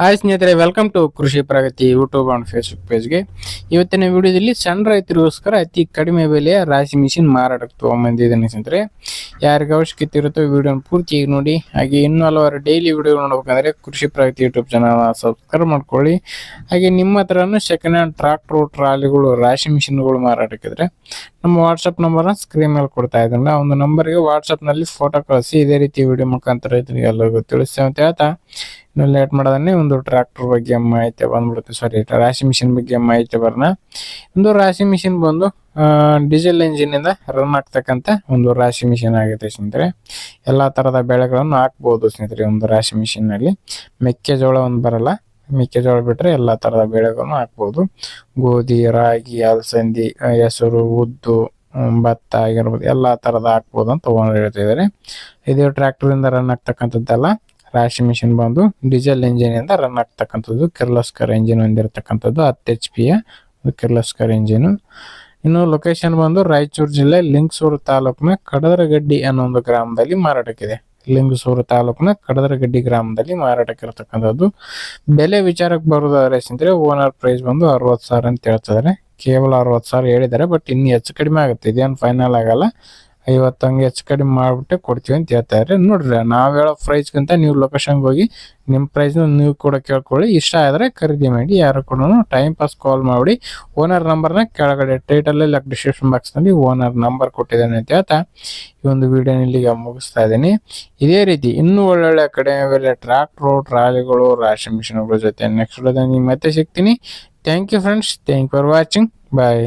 Hi ಸ್ನೇಹಿತರೆ welcome to Krishi Pragati YouTube and Facebook ಪೇಜ್ಗೆ ಇವತ್ತಿನ ವಿಡಿಯೋದಲ್ಲಿ ಸಣ್ಣ ರೈತರಿಗೋಸ್ಕರ ಅತಿ ಕಡಿಮೆ ಬೆಲೆಯ ರಾಶಿ ಮಿಷಿನ್ ಮಾರಾಟಕ್ಕೆ ತೊಗೊಂಬಂದಿದ್ದೇನೆ ಸ್ನೇಹಿತರೆ. ಯಾರಿಗೆ ಅವಶ್ಯಕತೆ ಇರುತ್ತೋ ವಿಡಿಯೋನ ಪೂರ್ತಿಯಾಗಿ ನೋಡಿ, ಹಾಗೆ ಇನ್ನೂ ಹಲವಾರು ಡೈಲಿ ವಿಡಿಯೋ ನೋಡ್ಬೇಕಂದ್ರೆ ಕೃಷಿ ಪ್ರಗತಿ ಯೂಟ್ಯೂಬ್ ಚಾನಲ್ನ ಸಬ್ಸ್ಕ್ರೈಬ್ ಮಾಡ್ಕೊಳ್ಳಿ. ಹಾಗೆ ನಿಮ್ಮ ಹತ್ರನೂ ಸೆಕೆಂಡ್ ಹ್ಯಾಂಡ್ ಟ್ರಾಕ್ಟ್ರು ಟ್ರಾಲಿಗಳು ರಾಶಿ ಮಿಷಿನ್ಗಳು ಮಾರಾಟಕ್ಕಿದ್ರೆ ನಮ್ಮ ವಾಟ್ಸಪ್ ನಂಬರ್ನ ಸ್ಕ್ರೀನ್ ಮೇಲೆ ಕೊಡ್ತಾ ಇದ್ದೀನಿ. ಒಂದು ನಂಬರ್ಗೆ ವಾಟ್ಸಪ್ನಲ್ಲಿ ಫೋಟೋ ಕಳಿಸಿ, ಇದೇ ರೀತಿ ವಿಡಿಯೋ ಮುಖಾಂತರ ರೈತರಿಗೆ ಎಲ್ಲರಿಗೂ ತಿಳಿಸ್ತೇವೆ ಅಂತ ಹೇಳ್ತಾ. ಇನ್ನು ಲೇಟ್ ಮಾಡೋದನ್ನೇ ಒಂದು ಟ್ರ್ಯಾಕ್ಟರ್ ಬಗ್ಗೆ ಮಾಹಿತಿ ಬಂದ್ಬಿಡುತ್ತೆ. ಸಾರಿ ರಾಶಿ ಮಿಷಿನ್ ಬಗ್ಗೆ ಮಾಹಿತಿ ಬರೋಣ ಒಂದು ರಾಶಿ ಮಿಷಿನ್ ಬಂದು ಡೀಸೆಲ್ ಇಂಜಿನಿಂದ ರನ್ ಆಗ್ತಕ್ಕಂಥ ಒಂದು ರಾಶಿ ಮಿಷಿನ್ ಆಗಿದೆ ಸ್ನೇಹಿತರೆ. ಎಲ್ಲ ಥರದ ಬೆಳೆಗಳನ್ನು ಹಾಕ್ಬೋದು ಸ್ನೇಹಿತರೆ ಒಂದು ರಾಶಿ ಮಿಷಿನಲ್ಲಿ ಮೆಕ್ಕೆಜೋಳ ಒಂದು ಬರಲ್ಲ. ಮೆಕ್ಕೆಜೋಳ ಬಿಟ್ಟರೆ ಎಲ್ಲ ಥರದ ಬೆಳೆಗಳನ್ನು ಹಾಕ್ಬೋದು. ಗೋಧಿ, ರಾಗಿ, ಅಲಸಂದಿ ಹೆಸರು, ಉದ್ದು ಭತ್ತ ಆಗಿರ್ಬೋದು, ಎಲ್ಲ ಥರದ ಹಾಕ್ಬೋದು ಅಂತ ಓನರ್ ಹೇಳ್ತಿದ್ದಾರೆ ಇದು ಟ್ರ್ಯಾಕ್ಟರಿಂದ ರನ್ ಆಗ್ತಕ್ಕಂಥದ್ದಲ್ಲ. ರಾಶಿ ಮಿಷಿನ್ ಬಂದು ಡೀಸೆಲ್ ಇಂಜಿನ್ ಇಂದ ರನ್ ಆಗ್ತಕ್ಕಂಥದ್ದು. ಕಿರ್ಲೋಸ್ಕರ್ ಇಂಜಿನ್ ಹೊಂದಿರತಕ್ಕಂಥದ್ದು, ಹತ್ತು ಎಚ್ ಪಿಯ ಕಿರ್ಲೋಸ್ಕರ್ ಇಂಜಿನ್. ಇನ್ನು ಲೊಕೇಶನ್ ಬಂದು ರಾಯಚೂರು ಜಿಲ್ಲೆ ಲಿಂಗಸೂರು ತಾಲೂಕಿನ ಕಡದರಗಡ್ಡಿ ಅನ್ನೋ ಒಂದು ಗ್ರಾಮದಲ್ಲಿ ಮಾರಾಟಕ್ಕಿದೆ. ಲಿಂಗಸೂರು ತಾಲೂಕಿನ ಕಡದರಗಡ್ಡಿ ಗ್ರಾಮದಲ್ಲಿ ಮಾರಾಟಕ್ಕೆ ಇರತಕ್ಕಂಥದ್ದು ಬೆಲೆ ವಿಚಾರಕ್ಕೆ ಬರೋದಾದ್ರೆ ಸ್ನೇಹಿತರೆ ಓನರ್ ಪ್ರೈಸ್ ಬಂದು ಅರವತ್ತು ಸಾವಿರ ಅಂತ ಹೇಳ್ತಿದ್ದಾರೆ. ಕೇವಲ ಅರವತ್ತು ಸಾವಿರ ಹೇಳಿದ್ದಾರೆ ಬಟ್ ಇನ್ನು ಹೆಚ್ಚು ಕಡಿಮೆ ಆಗುತ್ತೆ. ಇದೇನು ಫೈನಲ್ ಆಗಲ್ಲ. ಐವತ್ತು ಹಂಗೆ ಹೆಚ್ಚು ಕಡಿಮೆ ಮಾಡ್ಬಿಟ್ಟೆ ಕೊಡ್ತೀವಿ ಅಂತ ಹೇಳ್ತಾ ಇದ್ದಾರೆ. ನೋಡ್ರಿ, ನಾವು ಹೇಳೋ ಪ್ರೈಸ್ಗಿಂತ ನೀವು ಲೊಕೇಶನ್ಗೆ ಹೋಗಿ ನಿಮ್ಮ ಪ್ರೈಸ್ನ ನೀವು ಕೂಡ ಕೇಳ್ಕೊಳ್ಳಿ. ಇಷ್ಟ ಆದರೆ ಖರೀದಿ ಮಾಡಿ, ಯಾರು ಕೂಡ ಟೈಮ್ ಪಾಸ್ ಕಾಲ್ ಮಾಡಿ ಓನರ್ ನಂಬರ್ನ ಕೆಳಗಡೆ ಟೈಟಲ್ ಇಲ್ಲ ಡಿಸ್ಕ್ರಿಪ್ಷನ್ ಬಾಕ್ಸ್ನಲ್ಲಿ ಓನರ್ ನಂಬರ್ ಕೊಟ್ಟಿದ್ದಾನೆ ಅಂತ ಹೇಳ್ತಾ. ಈ ಒಂದು ವಿಡಿಯೋನ ಇಲ್ಲಿಗೆ ಮುಗಿಸ್ತಾ ಇದ್ದೀನಿ. ಇದೇ ರೀತಿ ಇನ್ನೂ ಒಳ್ಳೊಳ್ಳೆ ಕಡೆ ಮೇಲೆ ಟ್ರ್ಯಾಕ್ಟ್ರು ಟ್ರಾಲಿಗಳು ರಾಶಿ ಮಿಷಿನ್ಗಳ ಜೊತೆ ನೆಕ್ಸ್ಟ್ ವಿಡಿಯೋದಲ್ಲಿ ಮತ್ತೆ ಸಿಗ್ತೀನಿ. Thank you friends thank for watching bye